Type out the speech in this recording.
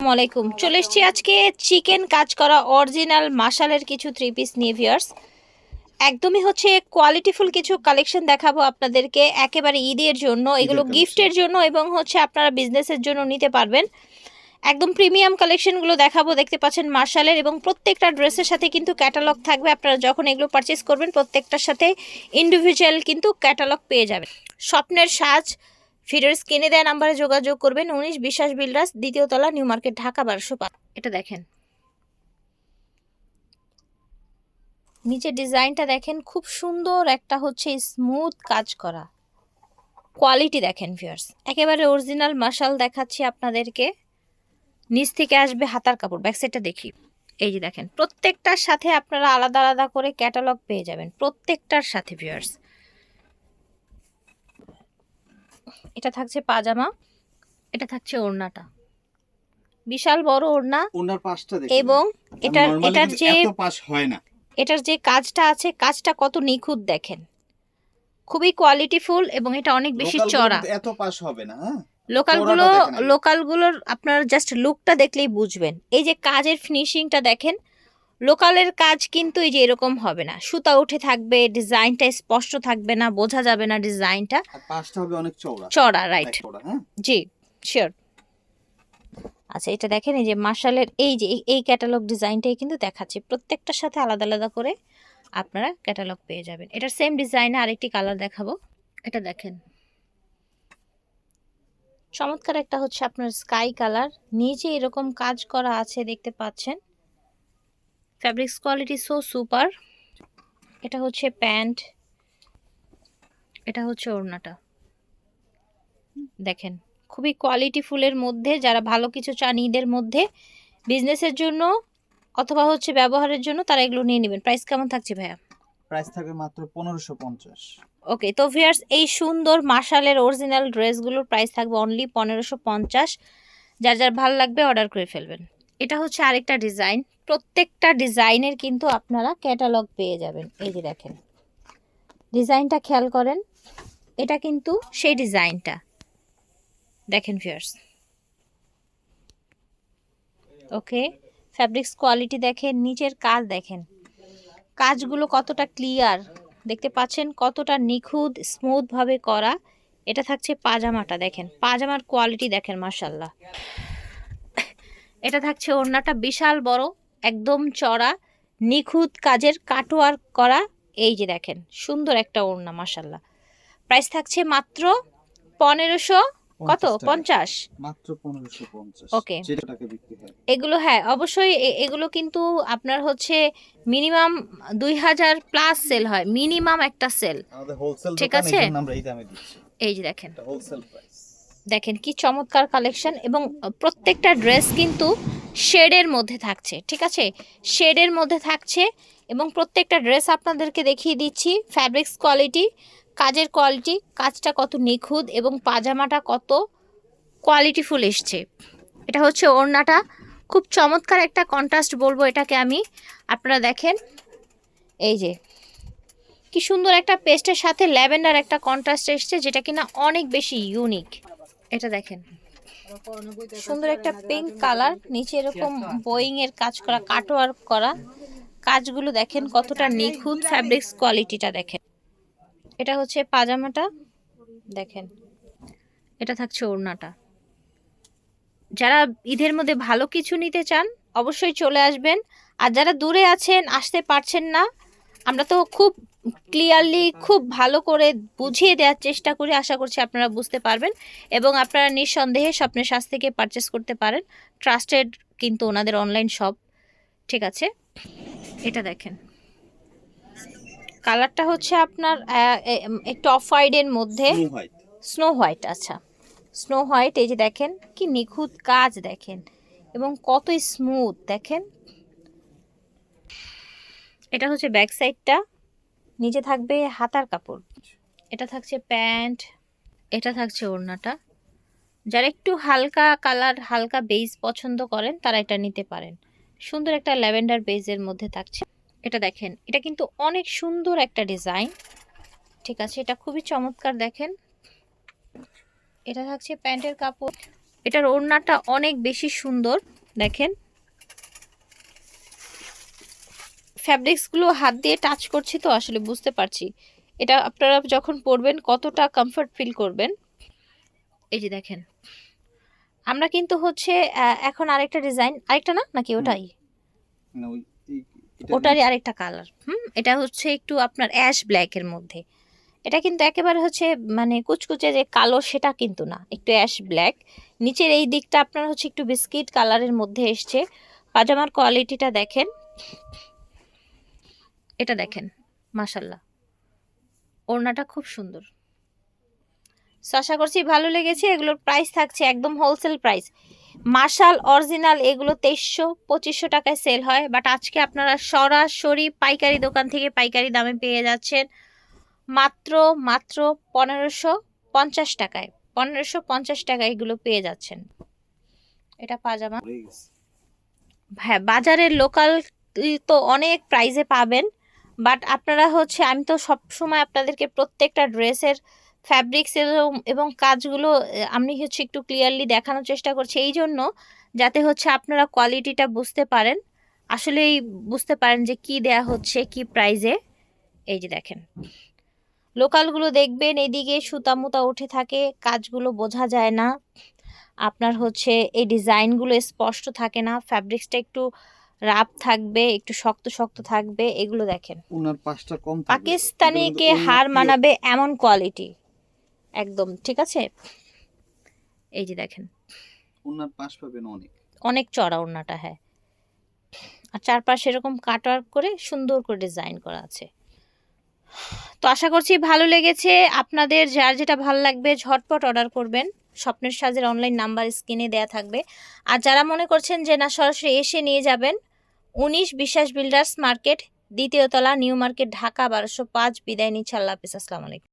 আসসালামাইকুম চলে এসছি আজকে চিকেন কাজ করা অরিজিনাল মাসালের কিছু থ্রি পিস নিয়ে একদমই হচ্ছে কোয়ালিটিফুল কিছু কালেকশন দেখাবো আপনাদেরকে। একেবারে ঈদের জন্য এগুলো গিফটের জন্য এবং হচ্ছে আপনারা বিজনেসের জন্য নিতে পারবেন। একদম প্রিমিয়াম কালেকশনগুলো দেখাবো দেখতে পাচ্ছেন মার্শালের এবং প্রত্যেকটা ড্রেসের সাথে কিন্তু ক্যাটালগ থাকবে। আপনারা যখন এগুলো পারচেস করবেন প্রত্যেকটার সাথে ইন্ডিভিজুয়াল কিন্তু ক্যাটালগ পেয়ে যাবেন। স্বপ্নের সাজ ভিডিওর স্ক্রিনে দেওয়া নাম্বারে যোগাযোগ করবেন। উনিশ বিশ্বাস বিল্ডার্স দ্বিতীয় তলা নিউ মার্কেট ঢাকা বারোশো পাঁচ। এটা দেখেন। নিচে ডিজাইনটা দেখেন খুব সুন্দর একটা হচ্ছে স্মুথ কাজ করা। কোয়ালিটি দেখেন ভিউয়ার্স। একেবারে অরিজিনাল মাসাল দেখাচ্ছি আপনাদেরকে। নিচ থেকে আসবে হাতার কাপড় ব্যাক সাইডটা দেখি। এই যে দেখেন প্রত্যেকটার সাথে আপনারা আলাদা আলাদা করে ক্যাটালগ পেয়ে যাবেন প্রত্যেকটার সাথে ভিউয়ার্স। এটা থাকছে পাজামা এটা থাকছে ওড়নাটা। বিশাল বড় ওড়না ওনার পাশটা দেখুন। এবং এটার এটার যে এত পাশ হয় না। এটার যে কাজটা আছে কাজটা কত নিখুঁত দেখেন। খুবই কোয়ালিটিফুল এবং এটা অনেক বেশি চড়া। এত পাশ হবে না লোকালগুলো চওড়াটা দেখেন আগে। লোকালগুলোর আপনারা জাস্ট লুকটা দেখলেই বুঝবেন। এই যে কাজের ফিনিশিংটা দেখেন লোকালের কাজ কিন্তু এই যে এরকম হবে না। সুতা উঠে থাকবে ডিজাইনটা স্পষ্ট থাকবে না বোঝা যাবে না ডিজাইনটা। পাশটা হবে অনেক চওড়া। চড়া রাইট চওড়া, হ্যাঁ? জি শিওর আচ্ছা এটা দেখেন এই যে মার্শালের এই যে এই- এই ক্যাটালগ ডিজাইনটাই কিন্তু দেখাচ্ছে। প্রত্যেকটার সাথে আলাদা আলাদা করে আপনারা ক্যাটালগ পেয়ে যাবেন। এটার সেম ডিজাইনে আরেকটি কালার দেখাবো। এটা দেখেন। চমৎকার একটা হচ্ছে আপনার স্কাই কালার নিচে এরকম কাজ করা আছে দেখতে পাচ্ছেন। ফ্যাব্রিক্স কোয়ালিটি সো সুপার এটা হচ্ছে প্যান্ট। এটা হচ্ছে ওড়নাটা। দেখেন খুবই কোয়ালিটি ফুলের মধ্যে যারা ভালো কিছু চান ঈদের মধ্যে বিজনেসের জন্য অথবা হচ্ছে ব্যবহারের জন্য তারা এগুলো নিয়ে নেবেন। প্রাইস কেমন থাকছে ভাইয়া? প্রাইস থাকবে মাত্র পনেরোশো পঞ্চাশ। ওকে তো ভিয়ার্স এই সুন্দর মার্শালের অরিজিনাল ড্রেসগুলোর প্রাইস থাকবে অনলি পনেরোশো পঞ্চাশ। যার যার ভালো লাগবে অর্ডার করে ফেলবেন। এটা হচ্ছে আরেকটা ডিজাইন প্রত্যেকটা ডিজাইনের কিন্তু আপনারা ক্যাটালগ পেয়ে যাবেন। এই যে দেখেন। ডিজাইনটা খেয়াল করেন, এটা কিন্তু সেই ডিজাইনটা দেখেন ভিয়ার্স ওকে ফ্যাব্রিক্স কোয়ালিটি দেখেন, নিচের কাজ দেখেন। কাজগুলো কতটা ক্লিয়ার দেখতে পাচ্ছেন কতটা নিখুঁত স্মুথভাবে করা। এটা থাকছে পাজামাটা, দেখেন। পাজামার কোয়ালিটি দেখেন মার্শাল্লাহ এটা থাকছে ওড়নাটা বিশাল বড় একদম চড়া নিখুঁত কাজের কাটোয়ার করা। এই যে দেখেন সুন্দর একটা ওড়না মার্শাল্লাহ প্রাইস থাকছে মাত্র পনেরোশো কত? পঞ্চাশ? মাত্র পনেরোশো হয়। এগুলো হ্যাঁ অবশ্যই এগুলো কিন্তু আপনার হচ্ছে মিনিমাম দুই হাজার প্লাস সেল হয় মিনিমাম একটা সেল। ঠিক আছে? এই যে দেখেন। হোলসেল প্রাইস দেখেন কি চমৎকার কালেকশন এবং প্রত্যেকটা ড্রেস কিন্তু শেডের মধ্যে থাকছে, ঠিক আছে? শেডের মধ্যে থাকছে এবং প্রত্যেকটা ড্রেস আপনাদেরকে দেখিয়ে দিচ্ছি। ফ্যাব্রিক্স কোয়ালিটি কাজের কোয়ালিটি কাজটা কত নিখুঁত এবং পাজামাটা কত কোয়ালিটিফুল এসছে। এটা হচ্ছে ওড়নাটা। খুব চমৎকার একটা কন্ট্রাস্ট বলব এটাকে আমি। আপনারা দেখেন, এই যে, কি সুন্দর একটা পেস্টের সাথে ল্যাভেন্ডার একটা কন্ট্রাস্ট এসছে যেটা কিনা অনেক বেশি ইউনিক এটা দেখেন। সুন্দর একটা পিঙ্ক কালার নিচে এরকম বোয়িং এর কাজ করা কাটওয়ার্ক করা। কাজগুলো দেখেন কতটা নিখুঁত ফ্যাব্রিক্স কোয়ালিটিটা দেখেন। এটা হচ্ছে পাজামাটা দেখেন। এটা থাকছে ওড়নাটা। যারা ঈদের মধ্যে ভালো কিছু নিতে চান অবশ্যই চলে আসবেন। আর যারা দূরে আছেন আসতে পারছেন না আমরা তো খুব ক্লিয়ারলি খুব ভালো করে বুঝিয়ে দেওয়ার চেষ্টা করি আশা করছি আপনারা বুঝতে পারবেন এবং আপনারা নিঃসন্দেহে স্বপ্নের শ্বাস থেকে পারচেস করতে পারেন। ট্রাস্টেড কিন্তু ওনাদের অনলাইন শপ ঠিক আছে? এটা দেখেন। কালারটা হচ্ছে আপনার একটু অফ হোয়াইটের মধ্যে। স্নো হোয়াইট আচ্ছা। স্নো হোয়াইট এই যে দেখেন কি নিখুঁত কাজ দেখেন এবং কত স্মুথ দেখেন। এটা হচ্ছে ব্যাক সাইডটা নিচে থাকবে হাতার কাপড়। এটা থাকছে প্যান্ট, এটা থাকছে ওড়নাটা। যারা একটু হালকা কালার, হালকা বেজ পছন্দ করেন, তারা এটা নিতে পারেন। সুন্দর একটা ল্যাভেন্ডার বেজের মধ্যে থাকছে। এটা দেখেন, এটা কিন্তু অনেক সুন্দর একটা ডিজাইন। ঠিক আছে, এটা খুবই চমৎকার দেখেন। এটা থাকছে প্যান্টের কাপড়। এটার ওড়নাটা অনেক বেশি সুন্দর, দেখেন। ফ্যাব্রিক্সগুলো হাত দিয়ে টাচ করছি তো আসলে বুঝতে পারছি। এটা আপনারা যখন পরবেন কতটা কমফর্ট ফিল করবেন? এই যে দেখেন। আমরা কিন্তু হচ্ছে এখন আরেকটা ডিজাইন আরেকটা না? নাকি ওটাই? ওটারই আরেকটা কালার হুম এটা হচ্ছে একটু আপনার অ্যাশ ব্ল্যাকের মধ্যে। এটা কিন্তু একেবারে হচ্ছে মানে কুচকুচে যে কালো সেটা কিন্তু না। একটু অ্যাশ ব্ল্যাক নিচের এই দিকটা আপনার হচ্ছে একটু বিস্কিট কালারের মধ্যে এসছে। পাজামার কোয়ালিটিটা দেখেন। এটা দেখেন মাশাল্লাহ ওড়নাটা খুব সুন্দর। So, আশা করছি ভালো লেগেছে। এগুলোর প্রাইস থাকছে একদম হোলসেল প্রাইস মার্শাল অরিজিনাল এগুলো তেইশশো পঁচিশশো টাকায় সেল হয়। বাট আজকে আপনারা সরাসরি পাইকারি দোকান থেকে পাইকারি দামে পেয়ে যাচ্ছেন মাত্র মাত্র পনেরোশো পঞ্চাশ টাকায়। পনেরোশো পঞ্চাশ টাকায় এগুলো পেয়ে যাচ্ছেন। এটা পাজামা। হ্যাঁ বাজারের লোকাল তো অনেক প্রাইসে পাবেন। বাট আপনারা হচ্ছে, আমি তো সব সময় আপনাদেরকে প্রত্যেকটা ড্রেসের ফ্যাব্রিক্স এবং কাজগুলো আমি হচ্ছে একটু ক্লিয়ারলি দেখানোর চেষ্টা করছি। এই জন্য যাতে হচ্ছে আপনারা কোয়ালিটিটা বুঝতে পারেন। আসলেই বুঝতে পারেন যে কি দেয়া হচ্ছে, কি প্রাইজে এই যে দেখেন। লোকালগুলো দেখবেন, এদিকে সুতা মুতা উঠে থাকে, কাজগুলো বোঝা যায় না। আপনার হচ্ছে, এই ডিজাইনগুলো স্পষ্ট থাকে না। ফ্যাব্রিক্সটা একটু রাপ থাকবে একটু শক্ত শক্ত থাকবে এগুলো দেখেন। ওনার পাঁচটা কম। পাকিস্তানিকে হার মানাবে এমন কোয়ালিটি একদম ঠিক আছে? এই যে দেখেন। ওনার পাশ পাবেন অনেক। অনেক চড়া ওড়নাটা হ্যাঁ। আর চারপাশে এরকম কাটওয়ার্ক করে সুন্দর করে ডিজাইন করা আছে। তো আশা করছি ভালো লেগেছে। আপনাদের যার যেটা ভালো লাগবে ঝটপট অর্ডার করবেন। স্বপ্নের সাজের অনলাইন নাম্বার স্ক্রিনে দেয়া থাকবে। আর যারা মনে করছেন যে না সরাসরি এসে নিয়ে যাবেন উনিশ বিশ্বাস বিল্ডার্স মার্কেট, দ্বিতীয় তলা, নিউ মার্কেট, ঢাকা, বারোশো পাঁচ, বিদায় নিচ্ছে। আল্লাহ হাফিজ। আসসালামু আলাইকুম।